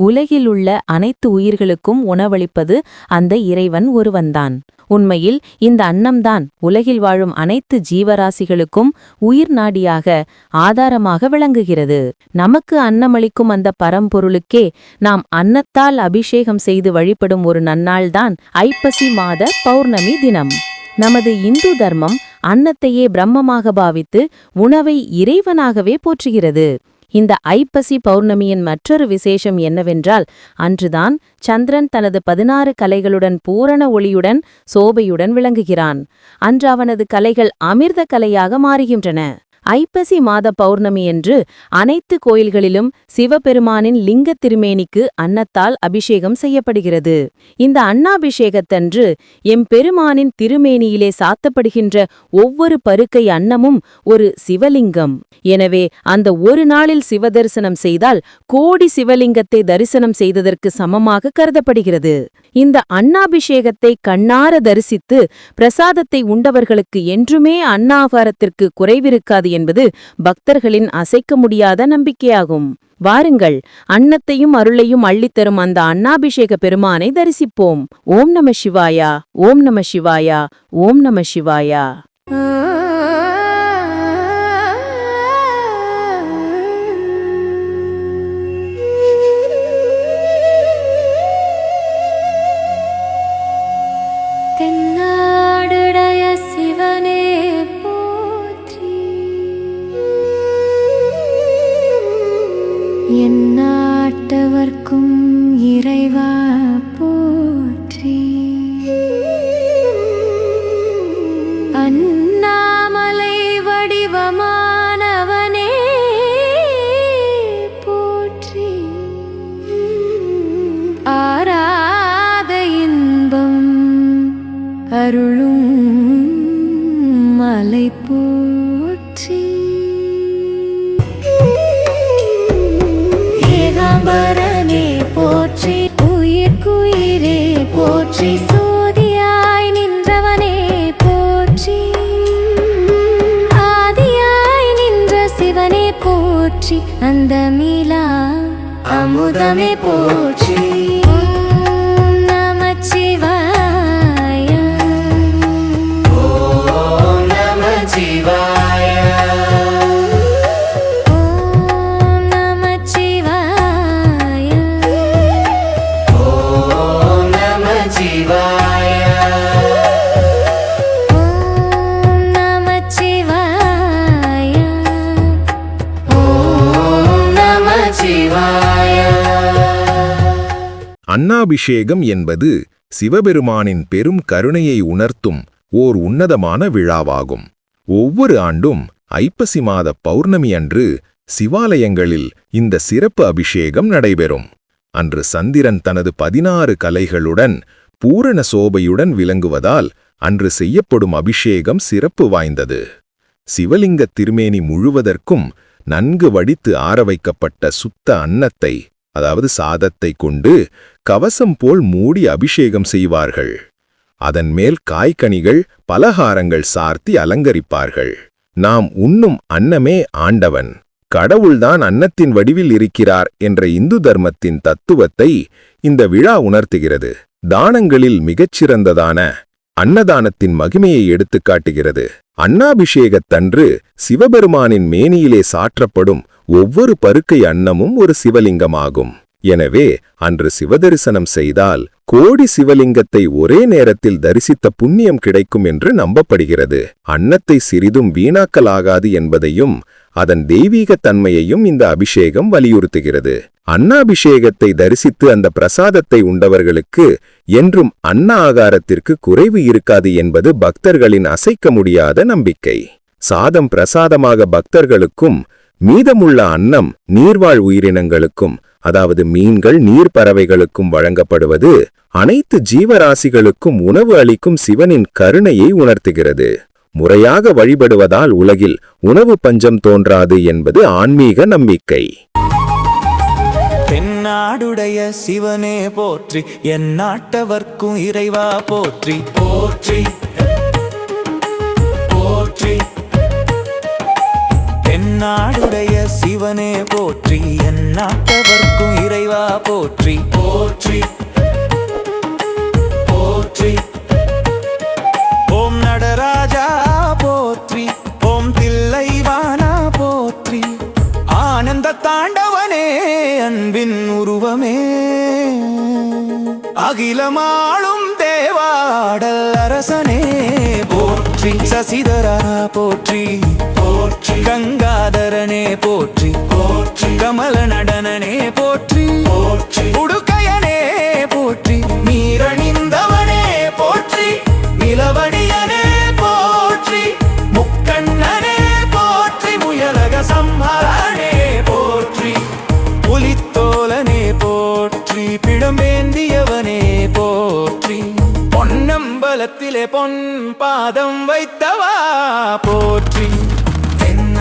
உலகில் உள்ள அனைத்து உயிர்களுக்கும் உணவளிப்பது அந்த இறைவன் ஒருவன்தான். உண்மையில் இந்த அன்னம்தான் உலகில் வாழும் அனைத்து ஜீவராசிகளுக்கும் உயிர் நாடியாக ஆதாரமாக விளங்குகிறது. நமக்கு அன்னமளிக்கும் அந்த பரம்பொருளுக்கே நாம் அன்னத்தால் அபிஷேகம் செய்து வழிபடும் ஒரு நன்னாள்தான் ஐப்பசி மாத பௌர்ணமி தினம். நமது இந்து தர்மம் அன்னத்தையே பிரம்மமாக பாவித்து உணவை இறைவனாகவே போற்றுகிறது. இந்த ஐப்பசி பௌர்ணமியின் மற்றொரு விசேஷம் என்னவென்றால் அன்றுதான் சந்திரன் தனது பதினாறு கலைகளுடன் பூரண ஒளியுடன் சோபையுடன் விளங்குகிறான். அன்று அவனது கலைகள் அமிர்த கலையாக மாறுகின்றன. ஐப்பசி மாத பௌர்ணமியன்று அனைத்து கோயில்களிலும் சிவபெருமானின் லிங்க திருமேனிக்கு அன்னத்தால் அபிஷேகம் செய்யப்படுகிறது. இந்த அன்னாபிஷேகத்தன்று எம்பெருமானின் திருமேனியிலே சாத்தப்படுகின்ற ஒவ்வொரு பருக்கை அன்னமும் ஒரு சிவலிங்கம். எனவே அந்த ஒரு நாளில் சிவதரிசனம் செய்தால் கோடி சிவலிங்கத்தை தரிசனம் செய்ததற்கு சமமாக கருதப்படுகிறது. இந்த அன்னாபிஷேகத்தை கண்ணார தரிசித்து பிரசாதத்தை உண்டவர்களுக்கு என்றுமே அன்னாகாரத்திற்கு குறைவிருக்காது என்பது பக்தர்களின் அசைக்க முடியாத நம்பிக்கையாகும். வாருங்கள் அன்னத்தையும் அருளையும் அள்ளித்தரும் அந்த அன்னாபிஷேக பெருமானை தரிசிப்போம். ஓம் நம சிவாயா ஓம் நம சிவாயா ஓம் நம சிவாயா. போற்றி சோதியாய் நின்றவனே போற்றி. ஆதியாய் நின்ற சிவனே போற்றி அந்த மீளா அமுதமே போற்றி. அன்னாபிஷேகம் என்பது சிவபெருமானின் பெரும் கருணையை உணர்த்தும் ஓர் உன்னதமான விழாவாகும். ஒவ்வொரு ஆண்டும் ஐப்பசி மாத பௌர்ணமி அன்று சிவாலயங்களில் இந்த சிறப்பு அபிஷேகம் நடைபெறும். அன்று சந்திரன் தனது பதினாறு கலைகளுடன் பூரண சோபையுடன் விளங்குவதால் அன்று செய்யப்படும் அபிஷேகம் சிறப்பு வாய்ந்தது. சிவலிங்க திருமேனி முழுவதற்கும் நன்கு வடித்து ஆரவைக்கப்பட்ட சுத்த அன்னத்தை அதாவது சாதத்தை கொண்டு கவசம் போல் மூடி அபிஷேகம் செய்வார்கள். அதன் மேல் காய்கனிகள் பலகாரங்கள் சார்த்தி அலங்கரிப்பார்கள். நாம் உண்ணும் அன்னமே ஆண்டவன். கடவுள்தான் அன்னத்தின் வடிவில் இருக்கிறார் என்ற இந்து தர்மத்தின் தத்துவத்தை இந்த விழா உணர்த்துகிறது. தானங்களில் மிகச்சிறந்ததான அன்னதானத்தின் மகிமையை எடுத்துக் காட்டுகிறது அன்னாபிஷேகத்தன்று சிவபெருமானின் மேனியிலே சாற்றப்படும் ஒவ்வொரு பருக்கை அன்னமும் ஒரு சிவலிங்கமாகும். எனவே அன்று சிவதரிசனம் செய்தால் கோடி சிவலிங்கத்தை ஒரே நேரத்தில் தரிசித்த புண்ணியம் கிடைக்கும் என்று நம்பப்படுகிறது. அன்னத்தை சிறிதும் வீணாக்கலாகாது என்பதையும் அதன் தெய்வீக தன்மையையும் இந்த அபிஷேகம் வலியுறுத்துகிறது. அன்னாபிஷேகத்தை தரிசித்து அந்த பிரசாதத்தை உண்டவர்களுக்கு என்றும் அன்ன ஆகாரத்திற்கு குறைவு இருக்காது என்பது பக்தர்களின் அசைக்க முடியாத நம்பிக்கை. சாதம் பிரசாதமாக பக்தர்களுக்கும் மீதமுள்ள அன்னம் நீர்வாழ் உயிரினங்களுக்கும் அதாவது மீன்கள் நீர்ப்பறவைகளுக்கும் வழங்கப்படுவது அனைத்து ஜீவராசிகளுக்கும் உணவு அளிக்கும் சிவனின் கருணையை உணர்த்துகிறது. முறையாக வழிபடுவதால் உலகில் உணவு பஞ்சம் தோன்றாது என்பது ஆன்மீக நம்பிக்கை. தென்னாடுடைய சிவனே போற்றி என் நாட்டவர்க்கும் இறைவா போற்றி. போற்றி போற்றி. தென்னாடுடைய சிவனே போற்றி என் நாட்டவர்க்கும் இறைவா போற்றி. போற்றி போற்றி. ஓம் நடராஜா போற்றி ஓம் தில்லைவானா போற்றி. ஆனந்த தாண்டவனே அன்பின் உருவமே. அகிலமாளும் தேவாடல் அரசனே. போற்றி சசிதரா போற்றி. போற்றி கங்காதரனே போற்றி. போற்றி. கமல நடனனே போற்றி. போற்றி. உடுக்கையனே போற்றி. மீரணிந்தவனே போற்றி. நிலவடியனே போற்றி. முக்கண்ணனே போற்றி. முயலக சம்ஹரணே போற்றி. புலித்தோலனே போற்றி. பிடம்பேந்தியவனே போற்றி. பொன்னம்பலத்திலே பொன் பாதம் வைத்தவா போற்றி.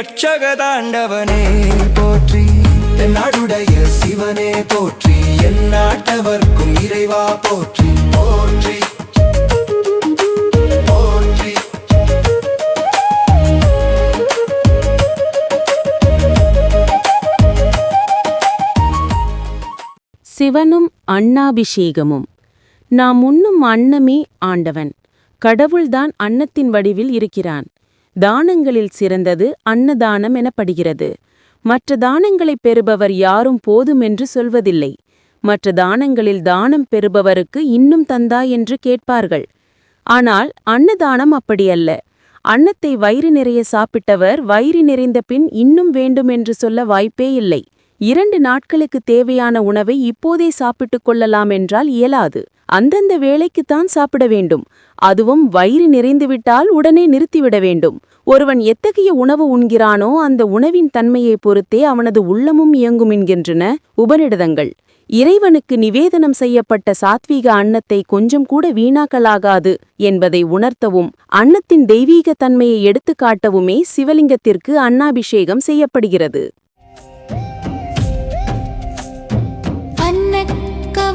போற்றி. ரட்சக தாண்டவனே போற்றி தென்னாடுடைய சிவனே போற்றி. என் நாட்டவர்க்கும் இறைவா போற்றி. போற்றி. சிவனும் அண்ணாபிஷேகமும் நாம் உண்ணும் அன்னமே ஆண்டவன். கடவுள்தான் அன்னத்தின் வடிவில் இருக்கிறான். தானங்களில் சிறந்தது அன்னதானம் எனப்படுகிறது. மற்ற தானங்களைப் பெறுபவர் யாரும் போதும் என்று சொல்வதில்லை. மற்ற தானங்களில் தானம் பெறுபவருக்கு இன்னும் தந்தா என்று கேட்பார்கள். ஆனால் அன்னதானம் அப்படியல்ல. அன்னத்தை வயிறு நிறைய சாப்பிட்டவர் வயிறு நிறைந்த பின் இன்னும் வேண்டுமென்று சொல்ல வாய்ப்பே இல்லை. இரண்டு நாட்களுக்கு தேவையான உணவை இப்போதே சாப்பிட்டுக் கொள்ளலாம் என்றால் இயலாது. அந்தந்த வேளைக்குத்தான் சாப்பிட வேண்டும். அதுவும் வயிறு நிறைந்துவிட்டால் உடனே நிறுத்திவிட வேண்டும். ஒருவன் எத்தகைய உணவு உண்கிறானோ அந்த உணவின் தன்மையை பொறுத்தே அவனது உள்ளமும் இயங்கும் என்கின்றன உபநிடதங்கள். இறைவனுக்கு நிவேதனம் செய்யப்பட்ட சாத்வீக அன்னத்தை கொஞ்சம் கூட வீணாக்கலாகாது என்பதை உணர்த்தவும் அன்னத்தின் தெய்வீக தன்மையை எடுத்துக்காட்டவுமே சிவலிங்கத்திற்கு அன்னாபிஷேகம் செய்யப்படுகிறது.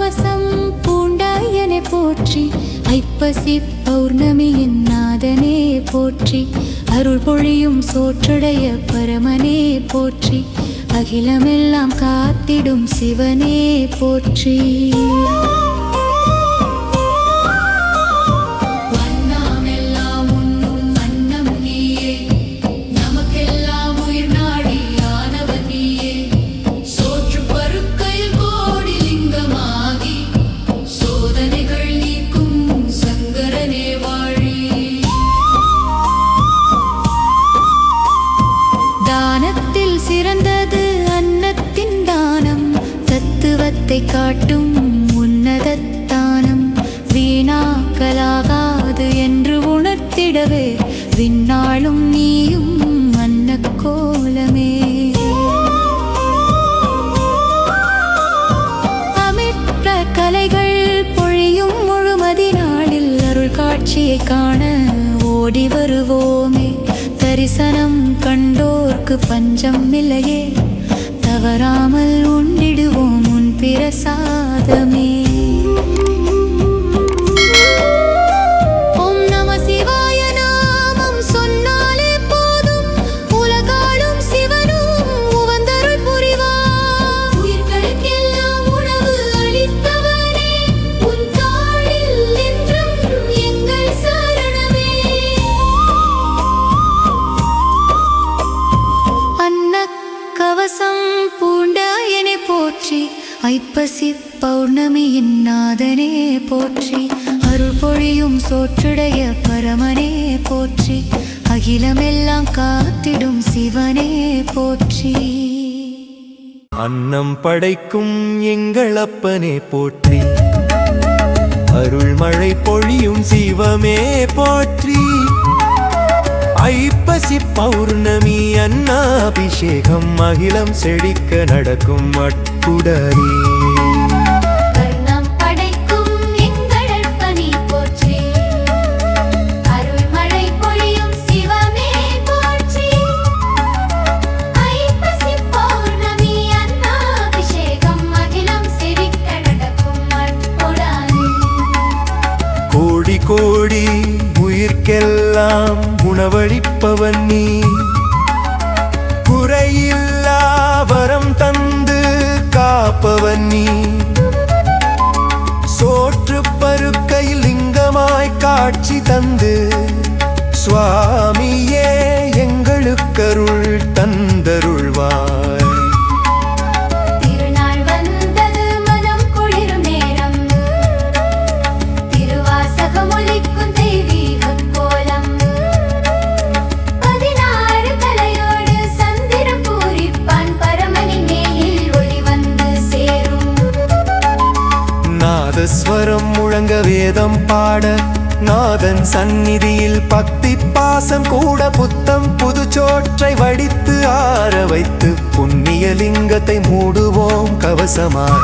கவசம் பூண்டாயனை போற்றி ஐப்பசி பௌர்ணமியின் நாதனே போற்றி அருள் பொழியும் சோற்றுடைய பரமனே போற்றி அகிலமெல்லாம் காத்திடும் சிவனே போற்றி. நமக்கு பஞ்சம் இல்லையே. தவறாமல் உண்டிடுவோம் உன் பிரசாதமே. ஐப்பசி பௌர்ணமியின் நாதனே போற்றி. அருள் பொழியும் சோற்றுடைய பரமனே போற்றி. அகிலமெல்லாம் காத்திடும் சிவனே போற்றி. அன்னம் படைக்கும் எங்கள் அப்பனே போற்றி. அருள்மழை பொழியும் சிவமே போற்றி. ஐப்பசி பௌர்ணமி அன்னாபிஷேகம் அகிலம் செழிக்க நடக்கும் அற்புதமே. எனக்கெல்லாம் உணவழிப்பவன் நீ. குறையில்லா வரம் தந்து காப்பவன் நீ. நாதஸ்வரம் வேதம் பாட நாதன் சந்நிதியில் பக்தி பாசம் கூட புத்தம் புதுச்சோற்றை வடித்து ஆற வைத்து புண்ணிய லிங்கத்தை மூடுவோம் கவசமாய்.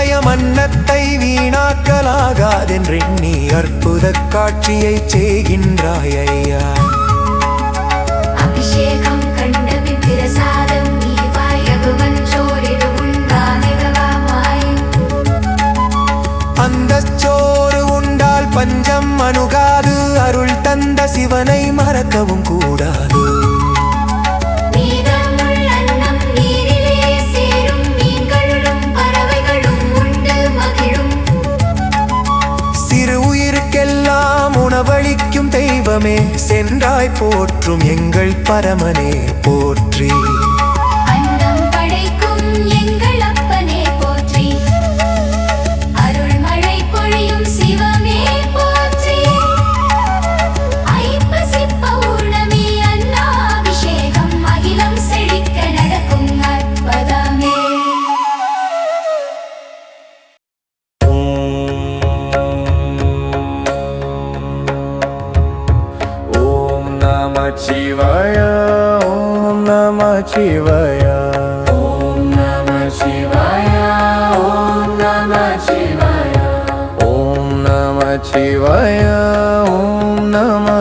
நியாயம் அன்னத்தை வீணாக்கலாகாதென்றெண்ணி அற்புத காட்சியை செய்கின்றாய் ஐயா அபிஷேகம் கண்ட பிரசாதம் அந்த சோறு உண்டால் பஞ்சம் அணுகாது அருள் தந்த சிவனை மறக்கவும் கூடாது. தெய்வமே சென்றாய் போற்றும் எங்கள் பரமனே போற்றி.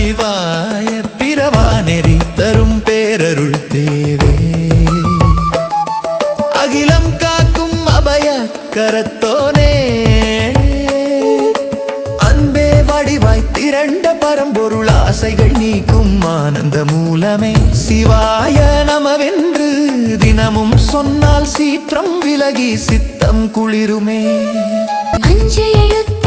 நம பிறவா நெறி தரும் பேரருள் தேவே. அகிலம் காக்கும் அபய கரத்தோனே. அன்பே வடிவாய் திரண்ட பரம்பொருள் ஆசைகள் நீக்கும் ஆனந்த மூலமே. சிவாய நமவென்று தினமும் சொன்னால் சீற்றம் விலகி சித்தம் குளிருமே. அஞ்சு எழுத்து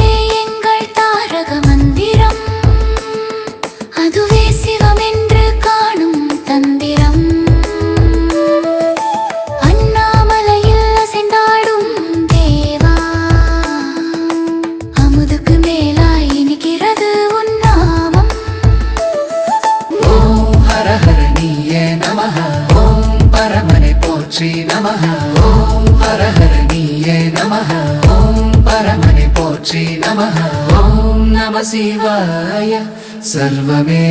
गुरुर्गुरुर्ब्रह्मर्षिर्विष्णुर्ब्रह्मर्षि नमः ॐ नमः शिवाय सर्वमे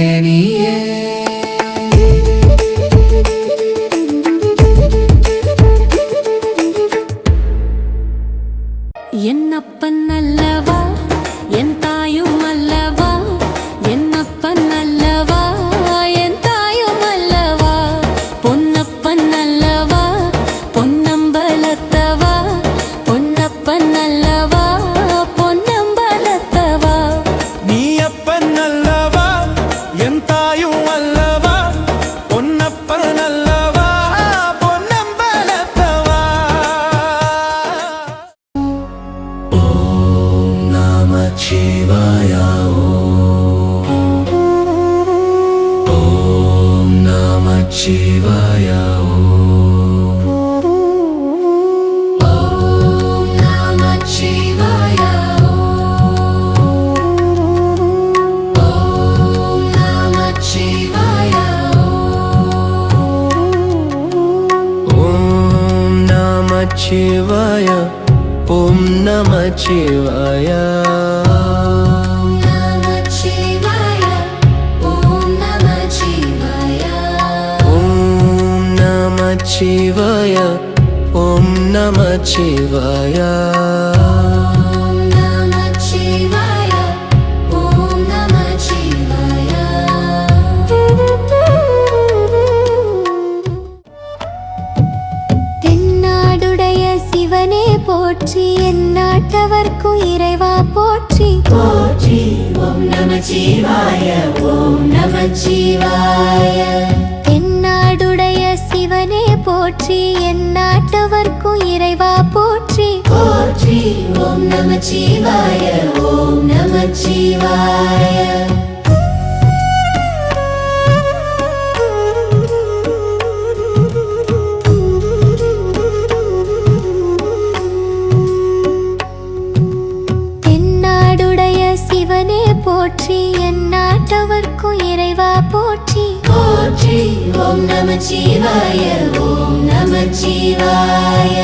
சிவாய ஓம் நம சிவாயா போற்றி என் நாட்டவர்க்கும் இறைவா போற்றி. போற்றி ஓம் நம சிவாய ஓம் நம சிவாய. போற்றி என் நாட்டவர்க்கும் இறைவா போற்றி. போற்றி ஓம் நம சிவாய ஓம் நம சிவாய. ஓம் நம சிவாய ஓம் நம சிவாய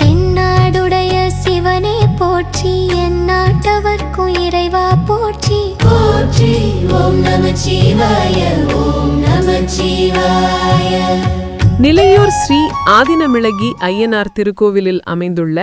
தென்னாடுடைய சிவனே போற்றி எந்நாட்டவர்க்கும் இறைவா போற்றி. போற்றி ஓம் நம சிவாய ஓம் நம சிவாய நிலையூர் ஸ்ரீ ஆதினமிளகி ஐயனார் திருக்கோவிலில் அமைந்துள்ள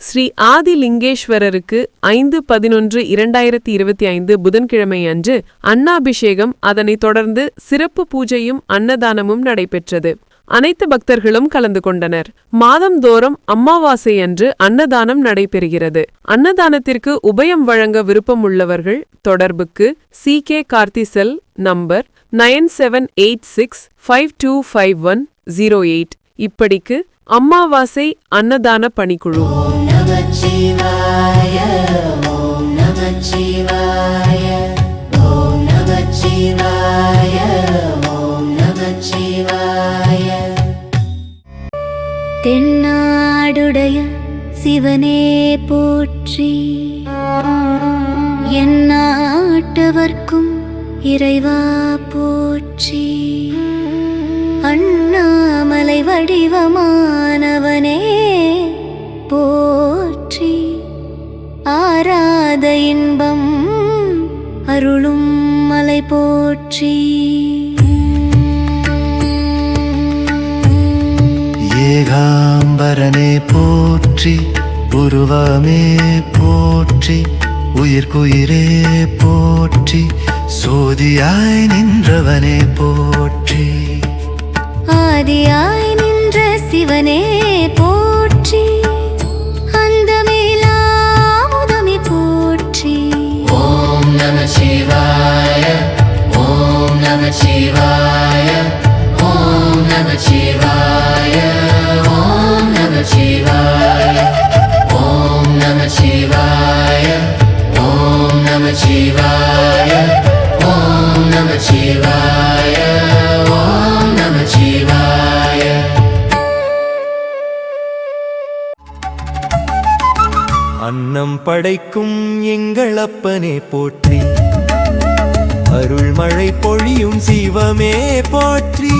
ஸ்ரீ ஆதிலிங்கேஸ்வரருக்கு ஐந்து பதினொன்று இரண்டாயிரத்தி இருபத்தி ஐந்து புதன்கிழமை அன்று அன்னாபிஷேகம். அதனைத் தொடர்ந்து சிறப்பு பூஜையும் அன்னதானமும் நடைபெற்றது. அனைத்து பக்தர்களும் கலந்து கொண்டனர். மாதந்தோறும் அம்மாவாசை அன்று அன்னதானம் நடைபெறுகிறது. அன்னதானத்திற்கு உபயம் வழங்க விருப்பம் உள்ளவர்கள் தொடர்புக்கு C. K. கார்த்திசெல் number nine seven eight six five two five one zero eight. இப்படிக்கு அம்மாவாசை அன்னதான பணிக்குழு. தென்னாடுடைய சிவனே போற்றி என் நாட்டவர்க்கும் இறைவா போற்றி. வடிவமானவனே போற்றி ஆராத இன்பம் அருளும் மலை போற்றி. ஏகாம்பரனே போற்றி உருவமே போற்றி உயிர்க்குயிரே போற்றி சோதியாய் நின்றவனே போற்றி. ஆதியாய் நின்ற சிவனே போற்றி. அந்த முதமே போற்றி. ஓம் நம சிவாய ஓம் நம சிவாய. படைக்கும் எங்கள் அப்பனே போற்றி. அருள்மழை பொழியும் சிவமே போற்றி.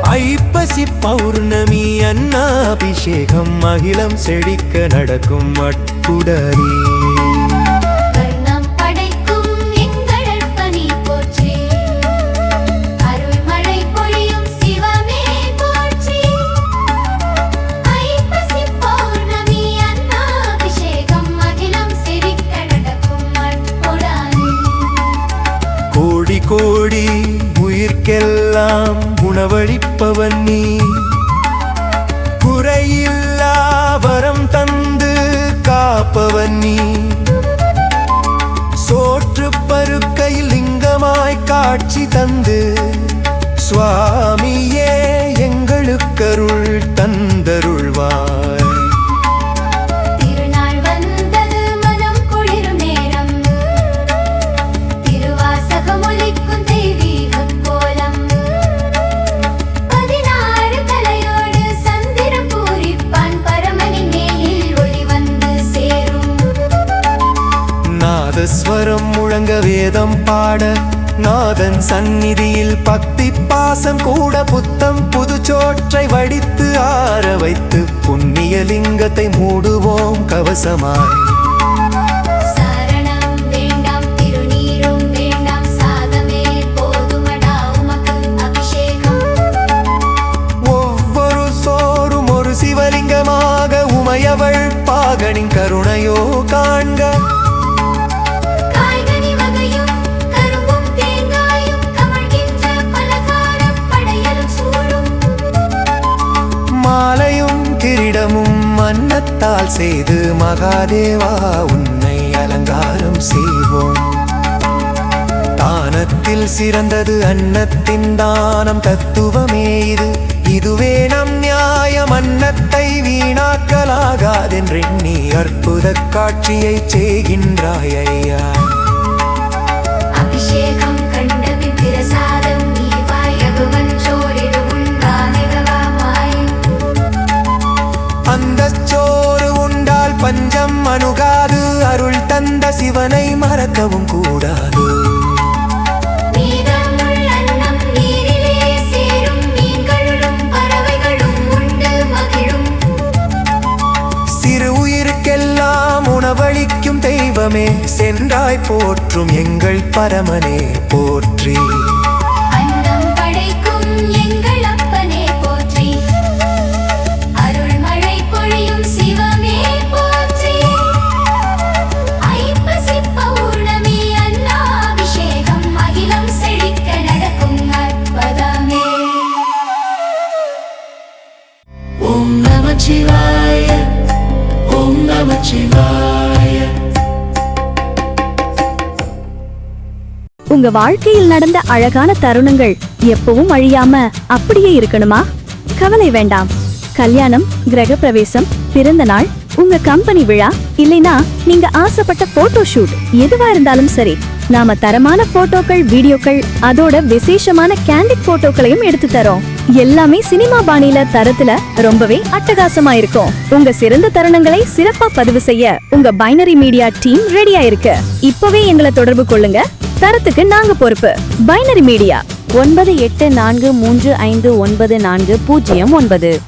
ஐப்பசி பௌர்ணமி அன்னாபிஷேகம் அகிலம் செழிக்க நடக்கும் அட்புடரே எல்லாம் உணவழிப்பவன் நீ. குறையில்லா வரம் தந்து காப்பவன் நீ. சோற்று பருக்கையில் லிங்கமாய் காட்சி தந்து சுவாமியே எங்களுக்கருள் தந்தருள்வார். வேதம் பாட நாதன் சந்நிதியில் பக்தி பாசம் கூட புத்தம் புதுச்சோற்றை வடித்து ஆற வைத்து புண்ணிய லிங்கத்தை மூடுவோம் கவசமாய். சிவலிங்கமாக உமையவள் பாகனின் கருணையோ காண்க. மாலையும் கிரீடமும் மன்னத்தால் செய்து மகாதேவா உன்னை அலங்காரம் செய்வோம். தானத்தில் சிறந்தது அன்னத்தின் தானம் தத்துவமே இது. இதுவே நம் நியாயம் அன்னத்தை வீணாக்கலாகாதென்றெண்ணி அற்புத காட்சியை செய்கின்றாய் ஐயா. அபிஷேகம் அந்த சோறு உண்டால் பஞ்சம் அணுகாது. அருள் தந்த சிவனை மறக்கவும் கூடாது. சிறு உயிருக்கெல்லாம் உணவளிக்கும் தெய்வமே. சென்றாய் போற்றும் எங்கள் பரமனே போற்றி. உங்க வாழ்க்கையில் நடந்த அழகான தருணங்கள் எப்பவும் அழியாம அப்படியே இருக்கணுமா? கவலை வேண்டாம். கல்யாணம் கிரகப்பிரவேசம் பிறந்த நாள் உங்க கம்பெனி விழா இல்லைனா நீங்க ஆசைப்பட்ட போட்டோ ஷூட் எதுவா இருந்தாலும் சரி நாம தரமான போட்டோக்கள் வீடியோக்கள் அதோட விசேஷமான கேண்டிட் போட்டோக்களையும் எடுத்து தரோம். எல்லாமே சினிமா பாணியில தரத்துல ரொம்பவே அட்டகாசமா இருக்கும். உங்க சிறந்த தருணங்களை சிறப்பா பதிவு செய்ய உங்க பைனரி மீடியா டீம் ரெடியா இருக்கு. இப்பவே எங்களை தொடர்பு கொள்ளுங்க. தரத்துக்கு நாங்க பொறுப்பு. பைனரி மீடியா ஒன்பது எட்டு நான்கு மூன்று ஐந்து ஒன்பது நான்கு பூஜ்ஜியம் ஒன்பது.